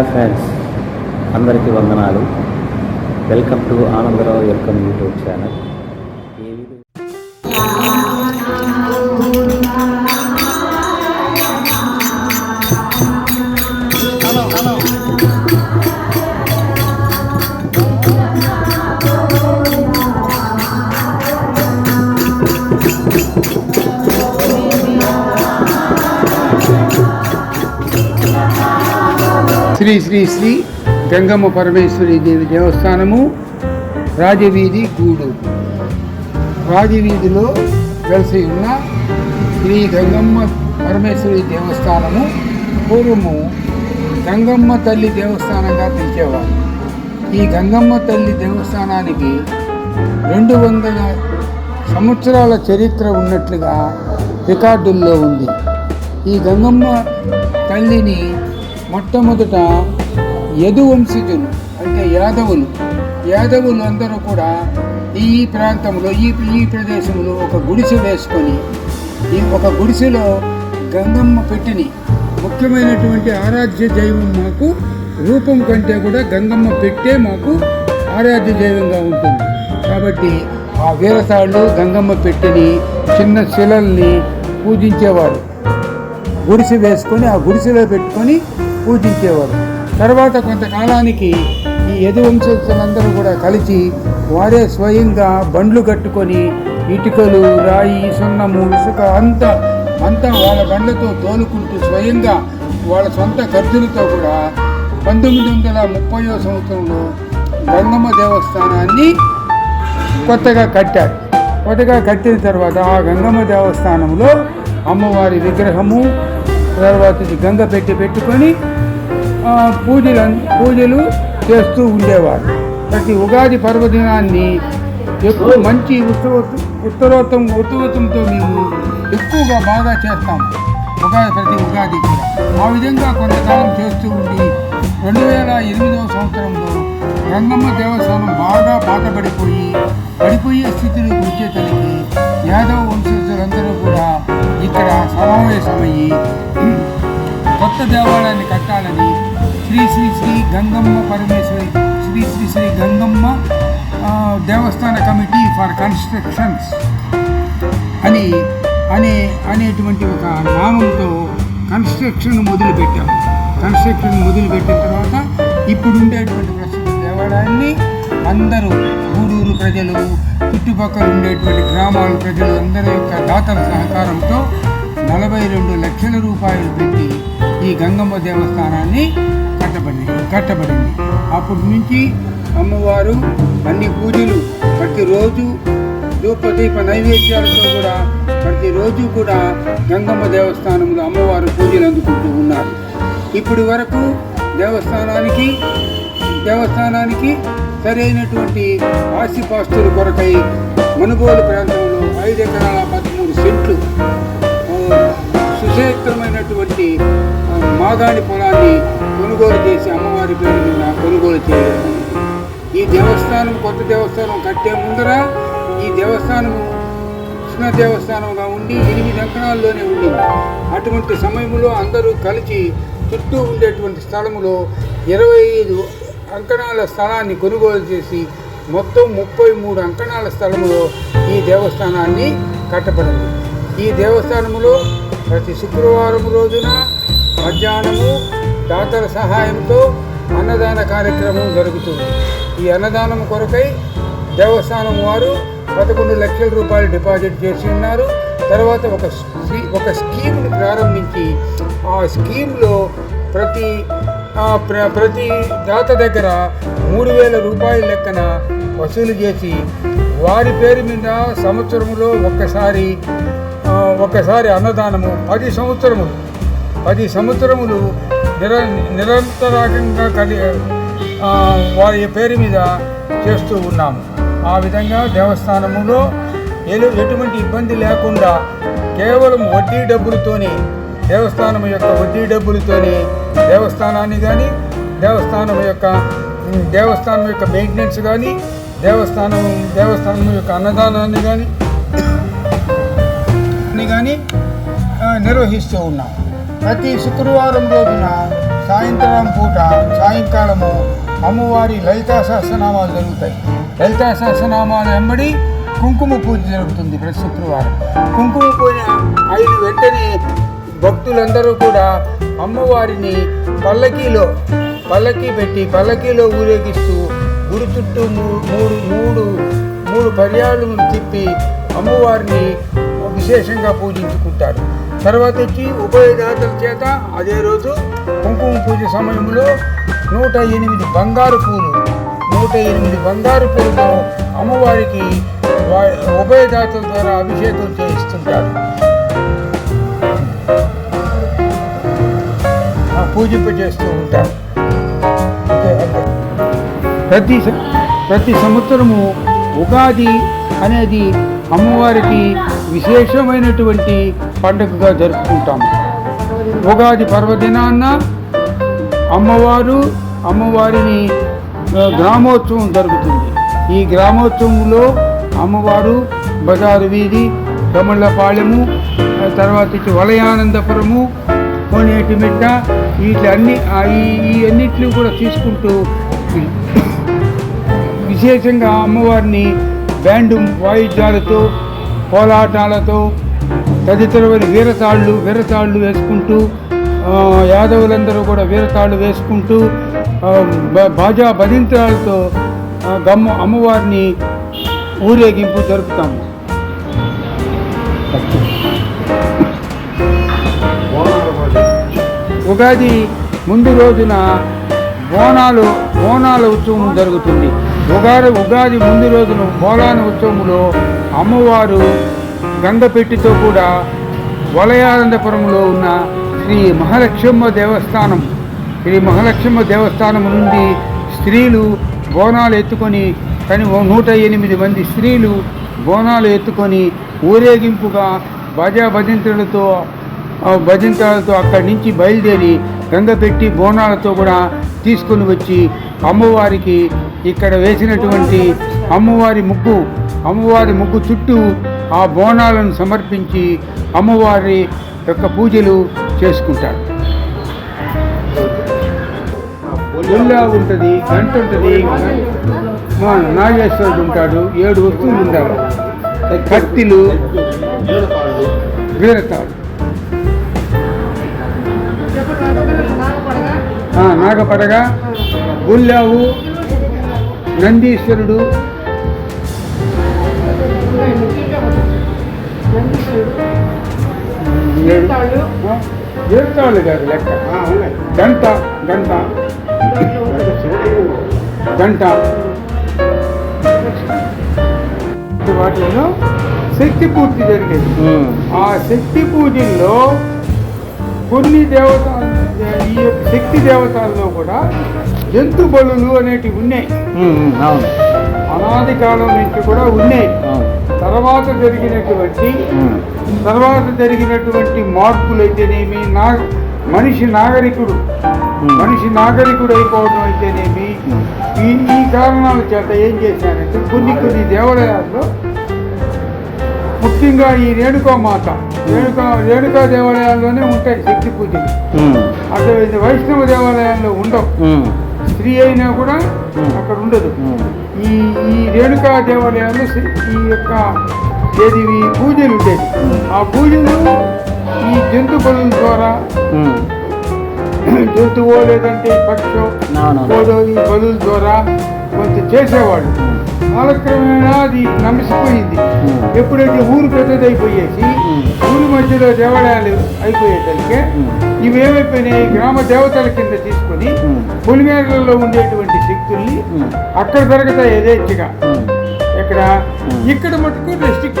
Hi friends అందరికీ వందనాలు. Welcome to Anandarao welcome YouTube channel Sri Sri Sri Gangamma Parameswari Devi దేవస్థానము Rajaveedhi గూడు. రాజవీధిలో వెలసి ఉన్న శ్రీ గంగమ్మ పరమేశ్వరి దేవస్థానము పూర్వము గంగమ్మ తల్లి దేవస్థానంగా పిలిచేవారు. ఈ గంగమ్మ తల్లి దేవస్థానానికి రెండు వందల సంవత్సరాల చరిత్ర ఉన్నట్లుగా రికార్డుల్లో ఉంది. ఈ గంగమ్మ తల్లిని మొట్టమొదట యదువంశీకులు అంటే యాదవులు యాదవులు అందరూ కూడా ఈ ప్రాంతంలో ఈ ఈ ప్రదేశంలో ఒక గుడిసె వేసుకొని ఈ ఒక గుడిసెలో గంగమ్మ పెట్టిని ముఖ్యమైనటువంటి ఆరాధ్య దైవం మాకు రూపం కంటే కూడా గంగమ్మ పెట్టే మాకు ఆరాధ్య దైవంగా ఉంటుంది. కాబట్టి ఆ వీరసాళ్ళు గంగమ్మ పెట్టిని చిన్న శిలల్ని పూజించేవారు. గుడిసె వేసుకొని ఆ గుడిసెలో పెట్టుకొని పూజించేవారు. తర్వాత కొంతకాలానికి ఈ యదువంశస్థులందరూ కూడా కలిసి వారే స్వయంగా బండ్లు కట్టుకొని ఇటుకలు రాయి సున్నము ఇసుక అంతా అంతా వాళ్ళ బండ్లతో తోలుకుంటూ స్వయంగా వాళ్ళ సొంత ఖర్చులతో కూడా పంతొమ్మిది వందల ముప్పయో సంవత్సరంలో గంగమ్మ దేవస్థానాన్ని కొత్తగా కట్టారు. కొత్తగా కట్టిన తర్వాత ఆ గంగమ్మ దేవస్థానంలో అమ్మవారి విగ్రహము తర్వాత గంగ పెట్టి పెట్టుకొని పూజలు పూజలు చేస్తూ ఉండేవారు. ప్రతి ఉగాది పర్వదినాన్ని ఎక్కువ మంచి ఉత్సవ ఉత్తరోత్తం ఉత్తరోత్తంతో మేము ఎక్కువగా బాగా చేస్తాం ఉగాది ప్రతి ఉగాది ఆ విధంగా కొంతకాలం చేస్తూ ఉండి రెండు వేల ఎనిమిదవ సంవత్సరంలో రంగమ్మ దేవస్థానం బాగా పాతబడిపోయి పడిపోయే స్థితిని వచ్చేసరికి యాదవ వంశస్థులందరూ కూడా ఇక్కడ సమావేశమయ్యి కొత్త దేవాలయాన్ని కట్టాలని శ్రీ శ్రీ శ్రీ గంగమ్మ పరమేశ్వరి శ్రీ శ్రీ శ్రీ గంగమ్మ దేవస్థాన కమిటీ ఫర్ కన్స్ట్రక్షన్స్ అని అనే అనేటువంటి ఒక నామంతో కన్స్ట్రక్షన్ మొదలుపెట్టాం కన్స్ట్రక్షన్ మొదలుపెట్టిన తర్వాత ఇప్పుడు ఉండేటువంటి ప్రస్తుత దేవాలయాన్ని అందరూ ఊరూరు ప్రజలు చుట్టుపక్కల ఉండేటువంటి గ్రామాల ప్రజలు అందరి యొక్క దాతల సహకారంతో నలభై రెండు లక్షల రూపాయలు పెట్టి ఈ గంగమ్మ దేవస్థానాన్ని కట్టబడి కట్టబడింది. అప్పటి నుంచి అమ్మవారు అన్ని పూజలు ప్రతిరోజు ధూపదీప నైవేద్యాలతో కూడా ప్రతిరోజు కూడా గంగమ్మ దేవస్థానంలో అమ్మవారు పూజలు అందుకుంటూ ఉన్నారు. ఇప్పటి వరకు దేవస్థానానికి దేవస్థానానికి సరైనటువంటి ఆస్తిపాస్తుల కొరకై మనుగోలు ప్రాంతంలో ఐదు ఎకరాల పదమూడు సెంట్లు ఆ, సుక్షేత్రమైనటువంటి మాగాణి పొలాన్ని కొనుగోలు చేసి అమ్మవారి పేరు మీద కొనుగోలు చేయడం. ఈ దేవస్థానం కొత్త దేవస్థానం కట్టే ముందర ఈ దేవస్థానము కృష్ణ దేవస్థానంగా ఉండి ఎనిమిది అంకణాల్లోనే ఉండింది. అటువంటి సమయంలో అందరూ కలిసి చుట్టూ ఉండేటువంటి స్థలములో ఇరవై ఐదు అంకణాల స్థలాన్ని కొనుగోలు చేసి మొత్తం ముప్పై మూడు అంకణాల స్థలంలో ఈ దేవస్థానాన్ని కట్టబడింది. ఈ దేవస్థానములో ప్రతి శుక్రవారం రోజున మధ్యాహ్నము దాతల సహాయంతో అన్నదాన కార్యక్రమం జరుగుతుంది. ఈ అన్నదానం కొరకై దేవస్థానం వారు పదకొండు లక్షల రూపాయలు డిపాజిట్ చేసి ఉన్నారు. తర్వాత ఒక ఒక స్కీమ్ని ప్రారంభించి ఆ స్కీమ్లో ప్రతి ప్ర ప్రతి దాత దగ్గర మూడు వేల రూపాయల లెక్కన వసూలు చేసి వారి పేరు మీద సంవత్సరంలో ఒక్కసారి ఒక్కసారి అన్నదానము పది సంవత్సరములు. పది సంవత్సరములు నిర నిరంతరంగా కలి వారి పేరు మీద చేస్తూ ఉన్నాము. ఆ విధంగా దేవస్థానములో ఎటువంటి ఇబ్బంది లేకుండా కేవలం వడ్డీ డబ్బులతోనే దేవస్థానం యొక్క వడ్డీ డబ్బులతోనే దేవస్థానాన్ని కానీ దేవస్థానం యొక్క దేవస్థానం యొక్క మెయింటెనెన్స్ కానీ దేవస్థానం దేవస్థానం యొక్క అన్నదానాన్ని కానీ కానీ నిర్వహిస్తూ ఉన్నాం. ప్రతి శుక్రవారం రోజున సాయంత్రం పూట సాయంకాలము అమ్మవారి లలితా సహస్రనామాలు జరుగుతాయి. లలితా సహస్రనామాలు వెంబడి కుంకుమ పూజ జరుగుతుంది ప్రతి శుక్రవారం. కుంకుమ పూజ ఐదు వెంటనే భక్తులందరూ కూడా అమ్మవారిని పల్లకీలో పల్లకీ పెట్టి పల్లకీలో ఊరేగిస్తూ గుడి చుట్టూ మూడు మూడు మూడు పర్యాలు తిప్పి అమ్మవారిని విశేషంగా పూజించుకుంటారు. తర్వాత వచ్చి ఉభయదాతల చేత అదే రోజు కుంకుమ పూజ సమయంలో నూట ఎనిమిది బంగారు పూలు నూట ఎనిమిది బంగారు పూలతో అమ్మవారికి ఉభయదాతల ద్వారా అభిషేకం చేయిస్తుంటారు. ఆ పూజింపజేస్తూ ఉంటారు. ప్రతి ప్రతి సంవత్సరము ఉగాది అనేది అమ్మవారికి విశేషమైనటువంటి పండుగగా జరుపుకుంటాము. ఉగాది పర్వదినాన్న అమ్మవారు అమ్మవారిని గ్రామోత్సవం జరుగుతుంది. ఈ గ్రామోత్సవంలో అమ్మవారు బజారు వీధి ఆ తర్వాత ఇటు వలయానందపురము కోనేటి మిట్ట ఈ అన్నిటిని కూడా తీసుకుంటూ విశేషంగా అమ్మవారిని బ్యాండు వాయిద్యాలతో కోలాటాలతో తదితరమైన వీరతాళ్ళు వీరతాళ్ళు వేసుకుంటూ యాదవులందరూ కూడా వీరతాళ్ళు వేసుకుంటూ బాజా భజంత్రాలతో గమ్మ అమ్మవారిని ఊరేగింపు జరుపుతాము. ఉగాది ముందు రోజున బోనాలు బోనాల ఉత్సవం జరుగుతుంది. ఉగాది ఉగాది ముందు రోజున బోనాల ఉత్సవంలో అమ్మవారు గంగపెట్టితో కూడా వలయానందపురంలో ఉన్న శ్రీ మహాలక్ష్మ దేవస్థానం శ్రీ మహాలక్ష్మ దేవస్థానం నుండి స్త్రీలు బోనాలు ఎత్తుకొని కానీ నూట ఎనిమిది మంది స్త్రీలు బోనాలు ఎత్తుకొని ఊరేగింపుగా భజా భజంతులతో భజంతాలతో అక్కడి నుంచి బయలుదేరి గంగపెట్టి బోనాలతో కూడా తీసుకొని వచ్చి అమ్మవారికి ఇక్కడ వేసినటువంటి అమ్మవారి ముగ్గు అమ్మవారి ముగ్గు చుట్టూ ఆ బోనాలను సమర్పించి అమ్మవారి యొక్క పూజలు చేసుకుంటారు. గుళ్ళా ఉంటుంది గంట ఉంటుంది. మా నాగేశ్వరుడు ఉంటాడు ఏడు వస్తువులు ఉంటారు కత్తిలు వీరతాడు. నాగపడగ గుల్లావు నందీశ్వరుడు. ఏడు- ఆ, వీరతాళ్ళు కాదు లెక్క. గంట గంట. గంట. వాటిల్లో శక్తి పూర్తి జరిగేది. ఆ శక్తి పూజల్లో కొన్ని దేవత ఈ యొక్క శక్తి దేవతల్లో కూడా జంతు బలులు అనేటివి ఉన్నాయి. అవును. అనాది కాలం నుంచి కూడా ఉన్నాయి. తర్వాత జరిగినటువంటి తర్వాత జరిగినటువంటి మార్పులు అయితేనేమి నా మనిషి నాగరికుడు మనిషి నాగరికుడు అయిపోవడం అయితేనేమి ఈ ఈ కారణాల చేత ఏం చేశారంటే కొన్ని కొన్ని దేవాలయాల్లో ముఖ్యంగా ఈ రేణుకా మాత రేణుకా రేణుకా దేవాలయాల్లోనే ఉంటాయి శక్తి పూజలు. అక్కడ ఇది వైష్ణవ దేవాలయాల్లో ఉండవు. స్త్రీ అయినా కూడా అక్కడ ఉండదు. ఈ ఈ రేణుకా దేవాలయాల్లో ఈ యొక్క ఏది పూజలు ఉండేది ఆ పూజలు ఈ జంతు బలుల ద్వారా జంతువో లేదంటే పక్షో. కోదో ఈ బలుల ద్వారా కొంత చేసేవాళ్ళు కాలక్రమేణా అది నమిసిపోయింది. ఎప్పుడైతే ఊరు పెద్దదైపోయేసి. ఊరి మధ్యలో దేవాలయాలు అయిపోయేసరికి. ఇవేమైపోయినాయి గ్రామ దేవతల కింద తీసుకొని. పొలిమేరలలో ఉండేటువంటి శక్తుల్ని. అక్కడ దొరకతాయి యథేచ్ఛగా ఇక్కడ ఇక్కడ మటుకు రెస్ట్రిక్ట్